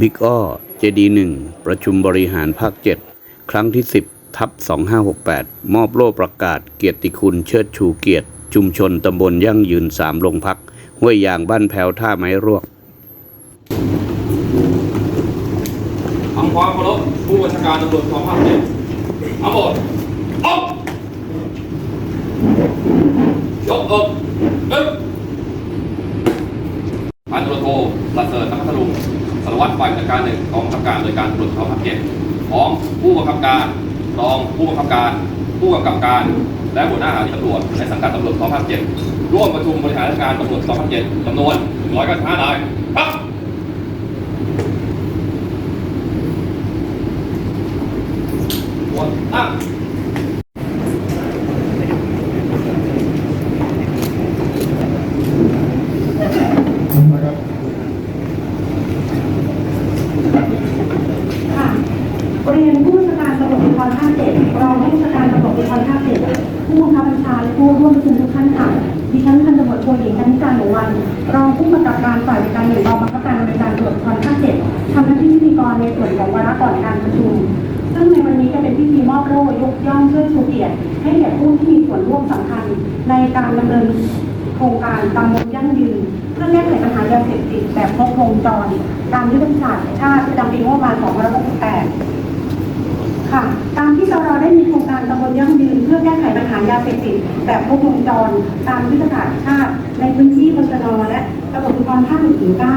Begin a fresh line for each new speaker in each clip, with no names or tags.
บิ๊กอ้อเจดีหนึ่งประชุมบริหารภาค 7 ครั้งที่ 10 ทับ 2568 มอบโล่ประกาศเกียรติคุณเชิดชูเกียรติ ชุมชนตำบลยั่งยืนสามโรงพัก ห้วยยางบ้านแพ้วท่าไม้รวก
ทำความเคารพผู้บัญชาการตำรวจกองภาคเจ็ดทั้งหมดออกยกอกนึกพันตำรวจโทประเสริฐนักพัทลุง ฝ่ายจัดการหนึ่งกองบังคับการโดยการตรวจสอบภาคเจ็ดของผู้บังคับการรองผู้บังคับการ ผู้กำกับการ และหัวหน้าสถานีตำรวจในสังกัดตำรวจกองภาคเจ็ดร่วมประชุมบริหารราชการตำรวจกองภาคเจ็ดจำนวน195นายครับ หมดตั้ง
ค่ะเรียนผู้บัญชาการตำรวจภูธรภาคเจ็ดรองผู้บัญชาการตำรวจภูธรภาคเจ็ดผู้บังคับบัญชาและผู้ร่วมประชุมทุกท่านค่ะดิฉันพันตำรวจโทหญิงกันนิการหนูวัน รองผู้กำกับการฝ่ายบริการหนึ่งกองบังคับการบริการตำรวจภูธรภาคเจ็ดทำหน้าที่พิธีกรในส่วนของวาระก่อนการประชุม ซึ่งในวันนี้จะเป็นพิธีมอบโล่ยกย่องเชิดชูเกี ยรติให้แก่ผู้ที่มีส่วนร่วมสำคัญ ในการดำเนินโครงการตำบลยั่งยืน เพื่อแก้ไขปัญหายาเสพติดแบบครบวงจรตามยุทธศาสตร์ชาติประจำปีงบประมาณ2568ค่ะ ตามที่เราได้มีโครงการตำบลยั่งยืน เพื่อแก้ไขปัญหายาเสพติดแบบครบวงจรตามยุทธศาสตร์ชาติ ในพื้นที่บชนและตำรวจภูธรภาคหนึ่งถึงเก้า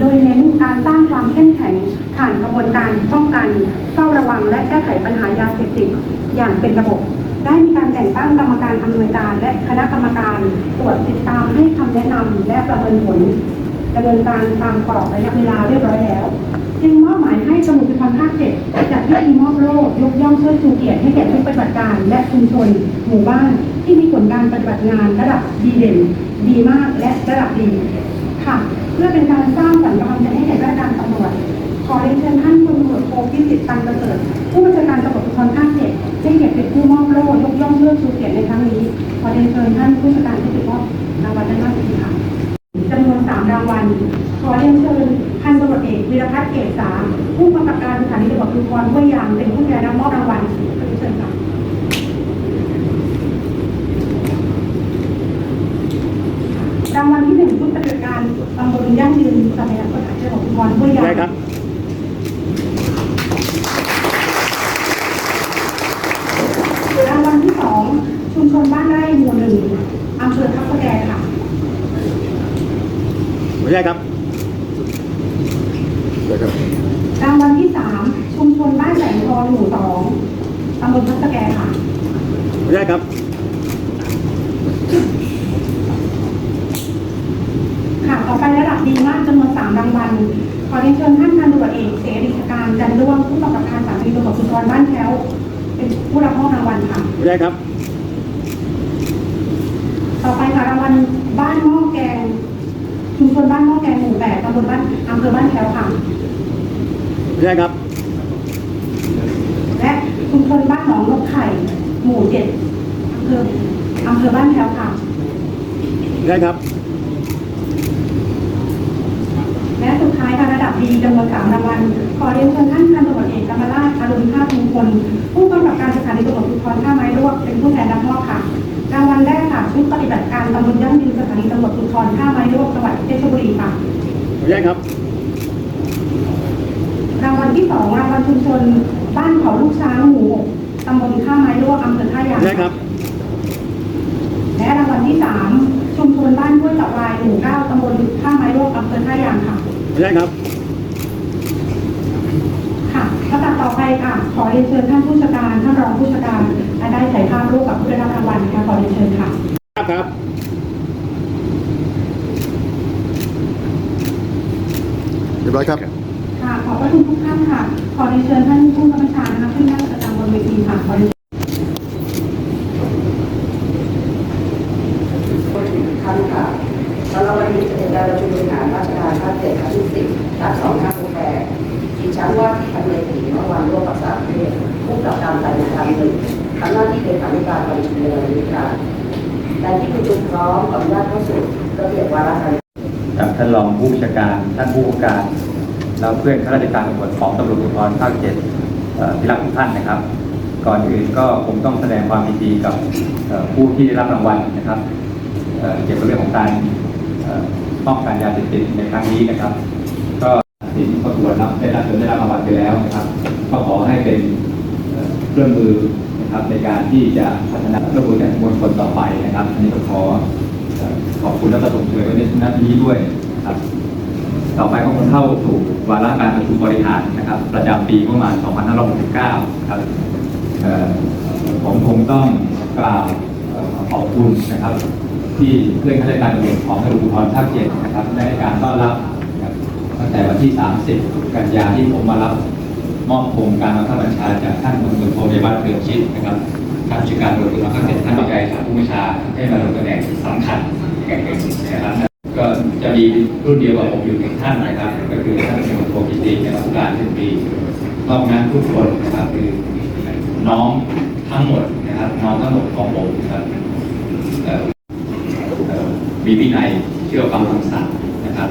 โดยเน้นการสร้างความเข้มแข็งผ่านกระบวนการป้องกันเฝ้าระวังและแก้ไขปัญหายาเสพติดอย่างเป็นระบบ ได้มีการแต่งตั้งกรรมการอำนวยการ และคณะกรรมการตรวจติดตามให้คำแนะนำและประเมินผลดำเนินการตามกรอบระยะเวลาเรียบร้อยแล้ว จึงมอบหมายให้ตำรวจภูธรภาคเจ็ดจัดพิธีมอบโล่ยกย่องเชิดชูเกียรติให้แก่ผู้ปฏิบัติการ และชุมชนหมู่บ้านที่มีผลการปฏิบัติงานระดับดีเด่น ดีมากและระดับดีค่ะ เพื่อเป็นการสร้างสรรค์กำลังใจให้แก่ราชการตำรวจ ขอเรียนเชิญท่านพลตำรวจโทพิสิทธิ์ตันประเสริฐผู้บัญชาการตำรวจภูธรภาคเจ็ดให้เกียรติเป็นผู้มอบโล่ยกย่องเชิดชูเกียรติในครั้งนี้ ขอเรียนเชิญท่านผู้บัญชาการที่ติดมอบรางวัลด้านหน้าเวทีค่ะจำนวนสามรางวัล ขอเรียนเชิญพันตำรวจเอกวีรพัฒน์เกษสาผู้กำกับการสถานีตำรวจภูธรห้วยยางเป็นผู้ได้รับมอบรางวัลขอเรียนเชิญค่ะรางวัลที่หนึ่งผู้ปฏิบัติการตำบลยั่งยืนสมัยสถานีตำรวจภูธรห้วยยาง
ได้ครับ
รางวัลที่สองชุมชนบ้านไร่หมู่หนึ่งอำเภอทับสแกค่ะ
ไม่ใช่ครับ
รางวัลที่สามชุมชนบ้านแสงทองหมู่สองตำบลทับสแกค่ะ
ไม่ใช่ครับ
ค่ะ ต่อไประดับดีมากจำนวนสามรางวัลขอเรียนเชิญท่านพันตำรวจเอกเสรีการจันด้วงผู้กำกับการสถานีตำรวจภูธรบ้านแพ้วเป็นผู้รับมอบรางวัลค่ะ
ไม่ใช่ครับ
ต่อไปค่ะรางวัลบ้านหม้อแกงชุมชนบ้านหม้อแกงหมู่แปดตำบลบ้านอำเภอบ้านแพ้วค่ะ
ไม่ใช่ครับ
และชุมชนบ้านหนองนกไข่หมู่เจ็ดอำเภออำเภอบ้านแพ้วค่ะ
ไม่ใช่ครับ
และสุด ท้ายค่ะระดับดีจำนวนสามรางวัลขอเรียนเชิญท่านพันตำรวจเอกกำมราชอรุณภาพมงคลผู้กำกับการสถานีตำรวจภูธรท่าไม้รวกเป็นผู้แทนรับมอบค่ะรางวัลแรกค่ะชุดปฏิบัติการตำบลยั่งยืนสถานีตำรวจภูธรท่าไม้รวกจังหวัดเพชรบุรีค่ะ
ไม่ใช่ครับ
รางวัลที่สองรางวัลชุมชนบ้านเขาลูกช้างหมู่หกตำบลท่าไม้รวกอำเภอท่ายาง
ไม่ใช่ครับ
และรางวัลที่สามชุมชนบ้านห้วยตะวายหมู่เก้าตำบลท่า
ใช่ครับ
ค่ะลำดับต่อไปค่ะ ขอเรียนเชิญท่านผู้จัดการท่านรองผู้จัดการและได้ถ่ายภาพร่วมกับผู้ได้รับรางวัลค่ะขอเรียนเชิญค่ะ
ครับ
เรียบร้อยครับ
ค่ะขอบพระคุณทุกท่านค่ะ ขอเรียนเชิญท่านผู้กำกับการนะคะ ท่า
นรองผู้บัญ
ชาการท่านผู้การแล้วเพื่อนข้าราชการตำรวจของตำรวจภูธรภาคเจ็ดที่รักทุกท่านนะครับ ก่อนอื่นก็คงต้องแสดงความยินดีกับผู้ที่ได้รับรางวัลนะครับเกี่ยวกับเรื่องของการป้องกันยาเสพติดในครั้งนี้นะครับ ก็สิ่งที่ประกวดรับได้รับจนได้รับรางวัลไปแล้วนะครับ ก็ขอให้เป็นเครื่องมือนะครับในการที่จะพัฒนาระบบการมวลชนต่อไปนะครับอันนี้ก็ขอขอบคุณและก็ส่งเสริมไว้ในหน้าที่นี้ด้วย นะครับ ต่อไปก็คงเข้าสู่วาระการประชุมบริหารนะครับ ประจำปีงบประมาณ 2569 ครับผมคงต้องกล่าวขอบคุณนะครับ ที่เพื่อนข้าราชการตำรวจของตำรวจภูธรภาคเจ็ดนะครับได้ให้การต้อนรับตั้งแต่วันที่ 30 กันยาที่ผมมารับมอบโครงการบังคับบัญชาจากท่านพลตำรวจโทเดชวัฒน์เกือชิดนะครับท่านผู้จัดการตำรวจภูธรภาคเจ็ดท่านวิจัยจากผู้บัญชาให้มาลงตำแหน่งสำคัญแก่งๆนะครับ ก็จะมีรุ่นเดียวกับผมอยู่หนึ่งท่านนะครับ ก็คือท่านเป็นโทกิตินะครับการเป็นปีนอกนั้นทุกคนนะครับคือน้องทั้งหมดนะครับน้องทั้งหมดของผมนะครับมีวินัยเชื่อฟังคำสั่งนะครับ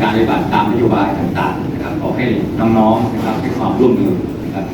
การปฏิบัติตามนโยบายต่างๆนะครับขอให้น้องๆนะครับให้ความร่วมมือนะครับ